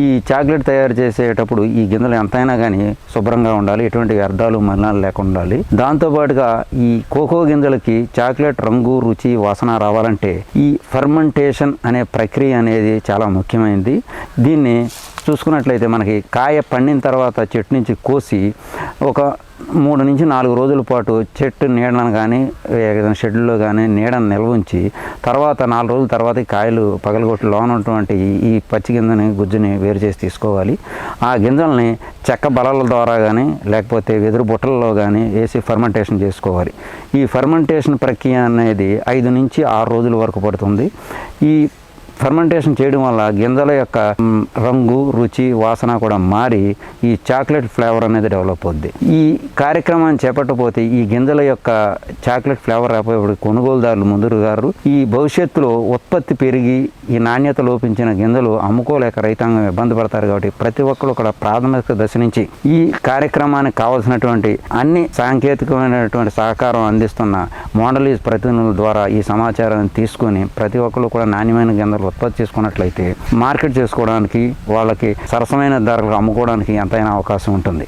ఈ చాక్లెట్ తయారు చేసేటప్పుడు ఈ గింజలు ఎంతైనా కానీ శుభ్రంగా ఉండాలి ఎటువంటి వ్యర్థాలు మలినాలు లేకుండా ఉండాలి. దాంతోపాటుగా ఈ కోకో గింజలకి చాక్లెట్ రంగు రుచి వాసన రావాలంటే ఈ ఫర్మెంటేషన్ అనే ప్రక్రియ అనేది చాలా ముఖ్యమైనది దీన్ని చూసుకున్నట్లయితే మనకి కాయ పండిన తర్వాత చెట్టు నుంచి కోసి ఒక మూడు నుంచి నాలుగు రోజుల పాటు చెట్టు నీడను కానీ ఏదైనా షెడ్లో కానీ నీడను నిల్వ ఉంచి తర్వాత నాలుగు రోజుల తర్వాత కాయలు పగలగొట్టి లోన ఉన్నటువంటి ఈ- ఈ పచ్చి గింజని గుజ్జుని వేరు చేసి తీసుకోవాలి. ఆ గింజల్ని చెక్క బలల ద్వారా కానీ లేకపోతే వెదురు బుట్టలలో కానీ వేసి ఫర్మెంటేషన్ చేసుకోవాలి. ఈ ఫర్మెంటేషన్ ప్రక్రియ అనేది ఐదు నుంచి ఆరు రోజుల వరకు పడుతుంది. ఈ ఫర్మెంటేషన్ చేయడం వల్ల గింజల యొక్క రంగు రుచి వాసన కూడా మారి ఈ చాక్లెట్ ఫ్లేవర్ అనేది డెవలప్ అవుద్ది. ఈ కార్యక్రమాన్ని చేపట్టకపోతే ఈ గింజల యొక్క చాక్లెట్ ఫ్లేవర్ రాకపోయేప్పుడు కొనుగోలుదారులు ముందుకు గారు ఈ భవిష్యత్తులో ఉత్పత్తి పెరిగి ఈ నాణ్యత లోపించిన గింజలు అమ్ముకోలేక రైతాంగం ఇబ్బంది పడతారు కాబట్టి ప్రతి ఒక్కరు కూడా ప్రాథమిక దశ నుంచి ఈ కార్యక్రమానికి కావాల్సినటువంటి అన్ని సాంకేతికమైనటువంటి సహకారం అందిస్తున్న మోడలీస్ ప్రతినిధుల ద్వారా ఈ సమాచారాన్ని తీసుకొని ప్రతి ఒక్కరు కూడా నాణ్యమైన గింజలు ఉత్పత్తి చేసుకున్నట్లయితే మార్కెట్ చేసుకోవడానికి వాళ్ళకి సరసమైన ధరలకు అమ్ముకోవడానికి ఎంతైనా అవకాశం ఉంటుంది.